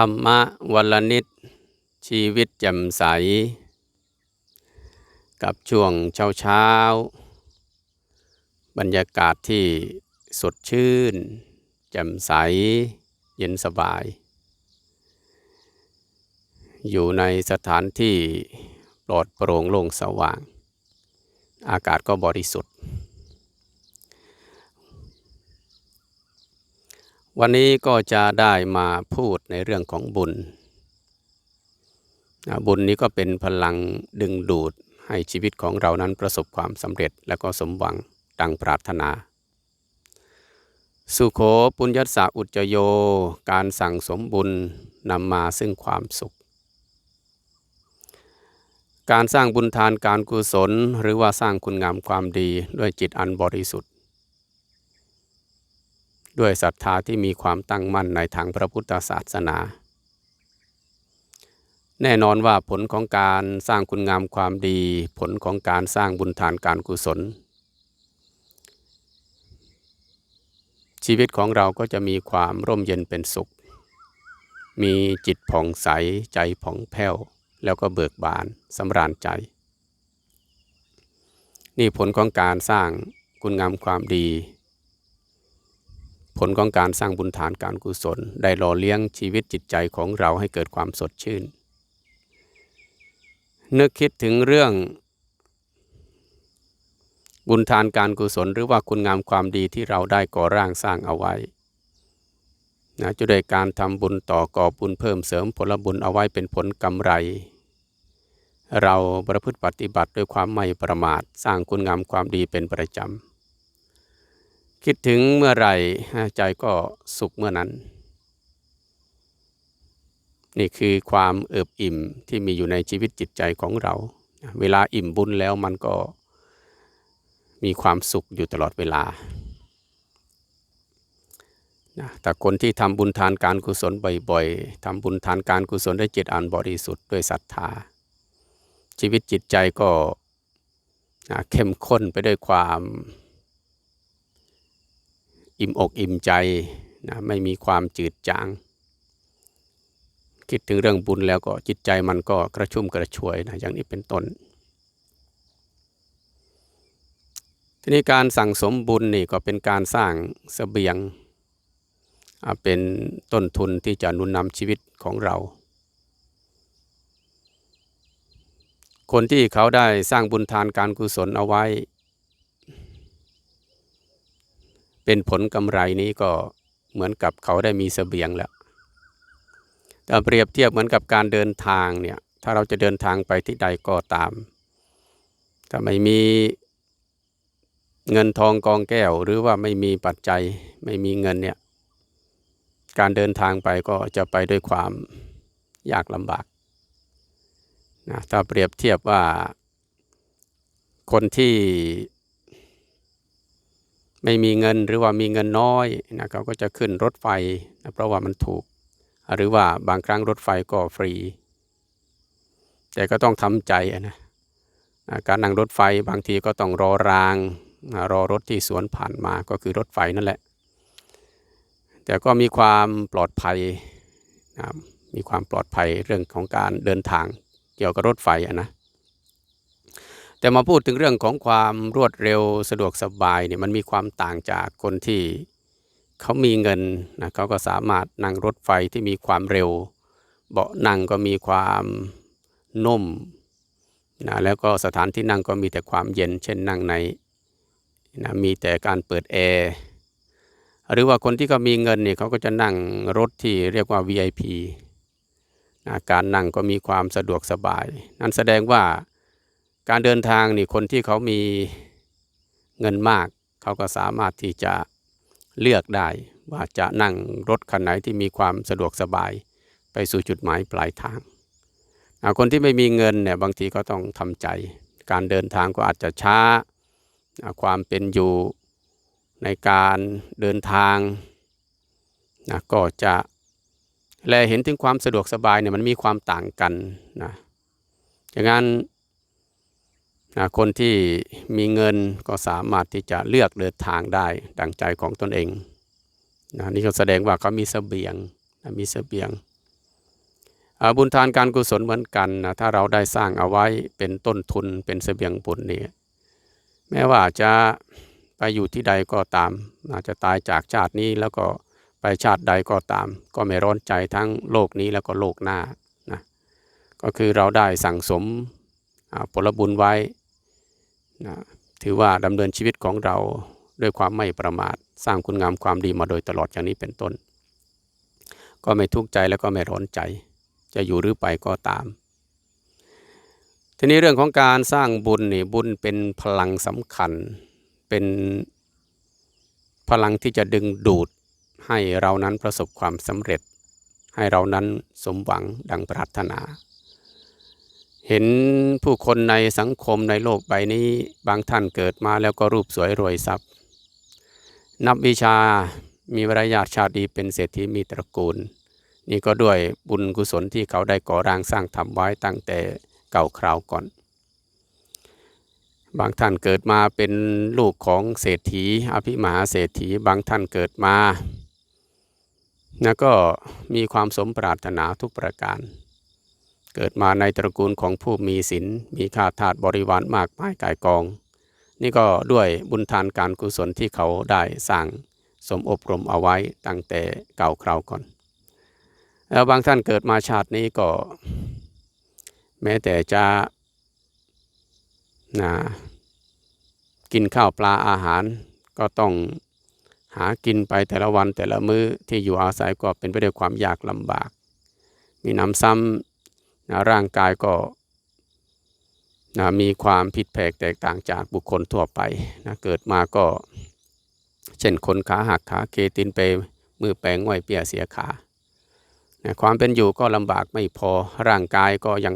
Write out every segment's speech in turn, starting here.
ธรรมะวันละนิด ชีวิตแจ่มใส กับช่วงเช้าเช้า บรรยากาศที่สดชื่น แจ่มใส เย็นสบาย อยู่ในสถานที่ปลอดโปร่งโล่งสว่าง อากาศก็บริสุทธิ์ วันนี้ก็จะได้มาพูดในเรื่องของบุญ บุญนี้ก็เป็นพลังดึงดูดให้ชีวิตของเรานั้นประสบความสำเร็จและก็สมหวังดังปรารถนา สุโขปุญญสาอุจจโย การสั่งสมบุญนำมาซึ่งความสุข การสร้างบุญทานการกุศล หรือว่าสร้างคุณงามความดีด้วยจิตอันบริสุทธิ์ ด้วยศรัทธาที่มีความตั้งมั่นในทางพระพุทธศาสนา แน่นอนว่าผลของการสร้างคุณงามความดี ผลของการสร้างบุญทานการกุศล ชีวิตของเราก็จะมีความร่มเย็นเป็นสุข มีจิตผ่องใสใจผ่องแผ้ว แล้วก็เบิกบานสำราญใจ นี่ผลของการสร้างคุณงามความดี ผลของการสร้างบุญฐานการกุศล ได้หล่อเลี้ยงชีวิตจิตใจของเราให้เกิดความสดชื่น นึกคิดถึงเรื่อง บุญทานการกุศล หรือว่าคุณงามความดีที่เราได้ก่อร่างสร้างเอาไว้นะจะได้การทำบุญต่อก่อบุญเพิ่มเสริมผลบุญเอาไว้เป็นผลกำไร เราประพฤติปฏิบัติด้วยความไม่ประมาท สร้างคุณงามความดีเป็นประจำ คิดถึงเมื่อไหร่ใจก็สุขเมื่อนั้น นี่คือความเอิบอิ่มที่มีอยู่ในชีวิตจิตใจของเรา เวลาอิ่มบุญแล้วมันก็มีความสุขอยู่ตลอดเวลานะแต่คนที่ทำบุญทานการกุศลบ่อยๆทำบุญทานการกุศลด้วยจิตอันบริสุทธิ์ด้วยศรัทธา ชีวิตจิตใจก็เข้มข้นไปด้วยความ อิ่มอกอิ่มใจนะไม่มีความจืดจาง คิดถึงเรื่องบุญแล้วก็จิตใจมันก็กระชุ่มกระชวยนะอย่างนี้เป็นต้น ทีนี้การสั่งสมบุญนี่ก็เป็นการสร้างสเสบียง เป็นต้นทุนที่จะนุนนำชีวิตของเรา คนที่เขาได้สร้างบุญทานการกุศลเอาไว้ เป็นผลกำไรนี้ก็เหมือนกับเขาได้มีสเสบียงแล้วแต่เปรียบเทียบเหมือนกับการเดินทางเนี่ยถ้าเราจะเดินทางไปที่ใดก็ตามถ้าไม่มีเงินทองกองแก้ว หรือว่าไม่มีปัจจัยไม่มีเงินเนี่ยการเดินทางไปก็จะไปด้วยความยากลำบากนะถ้าเปรียบเทียบว่าคนที่ ไม่มีเงินหรือว่ามีเงินน้อยนะเขาก็จะขึ้นรถไฟนะเพราะว่ามันถูก หรือว่าบางครั้งรถไฟก็ฟรี แต่ก็ต้องทำใจนะการนั่งรถไฟบางทีก็ต้องรอรางรอรถที่สวนผ่านมาก็คือรถไฟนั่นแหละ แต่ก็มีความปลอดภัยนะมีความปลอดภัยเรื่องของการเดินทางเกี่ยวกับรถไฟนะ แต่มาพูดถึงเรื่องของความรวดเร็วสะดวกสบายเนี่ยมันมีความต่างจากคนที่เขามีเงินนะเขาก็สามารถนั่งรถไฟที่มีความเร็ว เบาะนั่งก็มีความนุ่มนะแล้วก็สถานที่นั่งก็มีแต่ความเย็น เช่นนั่งในนะมีแต่การเปิดแอร์หรือว่าคนที่เขามีเงินเนี่ยเขาก็จะนั่งรถที่เรียกว่า VIP นะการนั่งก็มีความสะดวกสบาย นั่นแสดงว่า การเดินทางนี่คนที่เขามีเงินมากเขาก็สามารถที่จะเลือกได้ว่าจะนั่งรถคันไหนที่มีความสะดวกสบายไปสู่จุดหมายปลายทาง คนที่ไม่มีเงินเนี่ยบางทีก็ต้องทำใจ การเดินทางก็อาจจะช้า ความเป็นอยู่ในการเดินทางนะก็จะแลเห็นถึงความสะดวกสบายเนี่ยมันมีความต่างกันนะอย่างนั้น คนที่มีเงินก็สามารถที่จะเลือกเดินทางได้ดังใจของตนเองนะนี่ก็แสดงว่าเขามีสเสบียงนะมีสเสบียง บุญทานการกุศลเหมือนกันนะถ้าเราได้สร้างเอาไว้เป็นต้นทุนเป็นเสบียงบุญนี่แม้ว่าจะไปอยู่ที่ใดก็ตาม อาจจะตายจากชาตินี้แล้วก็ไปชาติใดก็ตาม ก็ไม่ร้อนใจทั้งโลกนี้แล้วก็โลกหน้านะก็คือเราได้สั่งสมผลบุญไว้ นะถือว่าดำเนินชีวิตของเราด้วยความไม่ประมาทสร้างคุณงามความดีมาโดยตลอดอย่างนี้เป็นต้น ก็ไม่ทุกข์ใจแล้วก็ไม่ร้อนใจ จะอยู่หรือไปก็ตาม ทีนี้เรื่องของการสร้างบุญนี่บุญเป็นพลังสำคัญ เป็นพลังที่จะดึงดูดให้เรานั้นประสบความสำเร็จ ให้เรานั้นสมหวังดังปรารถนา เห็นผู้คนในสังคมในโลกใบนี้บางท่านเกิดมาแล้วก็รูปสวยรวยทรัพย์ นับวิชามีวรยาชาติดีเป็นเศรษฐีมีตระกูล นี่ก็ด้วยบุญกุศลที่เขาได้ก่อร่างสร้างทำไว้ตั้งแต่เก่าคราวก่อน บางท่านเกิดมาเป็นลูกของเศรษฐี อภิมหาเศรษฐีบางท่านเกิดมานะก็มีความสมปรารถนาทุกประการ เกิดมาในตระกูลของผู้มีศีลมีข้าทาสบริวารมากมายกายกอง นี่ก็ด้วยบุญทานการกุศลที่เขาได้สร้างสมอบรมเอาไว้ตั้งแต่เก่าคราวก่อน แล้วบางท่านเกิดมาชาตินี้ก็ แม้แต่จะนะกินข้าวปลาอาหารก็ต้องหากินไปแต่ละวันแต่ละมื้อที่อยู่อาศัยก็เป็นไปด้วยความยากลำบาก มีน้ำซ้ำ นะร่างกายก็นะมีความผิดแผกแตกต่างจากบุคคลทั่วไปนะเกิดมาก็ เช่นคนขาหักขาเคตินไปมือแปลงไหวเปียเสียขานะความเป็นอยู่ก็ลำบากไม่พอร่างกายก็ยัง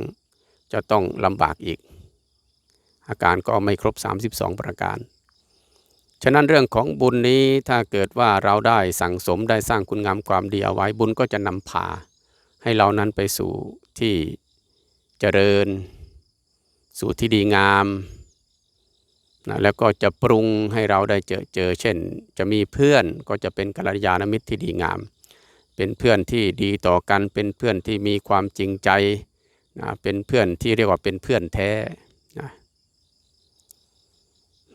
จะต้องลำบากอีก อาการก็ไม่ครบ 32 ประการ ฉะนั้นเรื่องของบุญนี้ถ้าเกิดว่าเราได้สั่งสมได้สร้างคุณงามความดีเอาไว้บุญก็จะนำพา ให้เรานั้นไปสู่ที่เจริญ สู่ที่ดีงามนะแล้วก็จะปรุงให้เราได้เจอเจอ เช่น จะมีเพื่อนก็จะเป็นกัลยาณมิตรที่ดีงาม เป็นเพื่อนที่ดีต่อกันเป็นเพื่อนที่มีความจริงใจนะเป็นเพื่อนที่เรียกว่าเป็นเพื่อนแท้นะ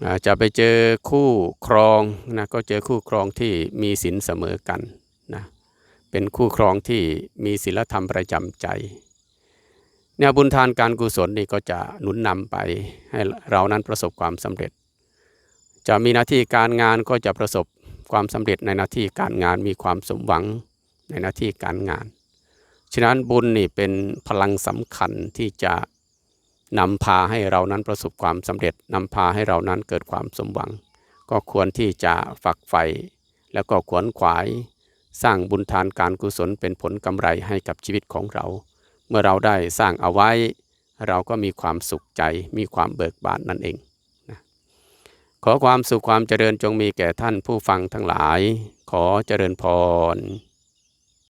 นะจะไปเจอคู่ครองนะก็เจอคู่ครองที่มีศีลเสมอกันนะ เป็นคู่ครองที่มีศีลธรรมประจำใจเนี่ยบุญทานการกุศลนี่ก็จะหนุนนำไปให้เรานั้นประสบความสำเร็จ จะมีหน้าที่การงานก็จะประสบความสำเร็จในหน้าที่การงานมีความสมหวังในหน้าที่การงาน ฉะนั้นบุญนี่เป็นพลังสำคัญที่จะนำพาให้เรานั้นประสบความสำเร็จนำพาให้เรานั้นเกิดความสมหวัง ก็ควรที่จะฝักใฝ่แล้วก็ขวนขวาย สร้างบุญทานการกุศลเป็นผลกำไรให้กับชีวิตของเรา เมื่อเราได้สร้างเอาไว้ เราก็มีความสุขใจ มีความเบิกบานนั่นเองนะขอความสุขความเจริญจงมีแก่ท่านผู้ฟังทั้งหลาย ขอเจริญพร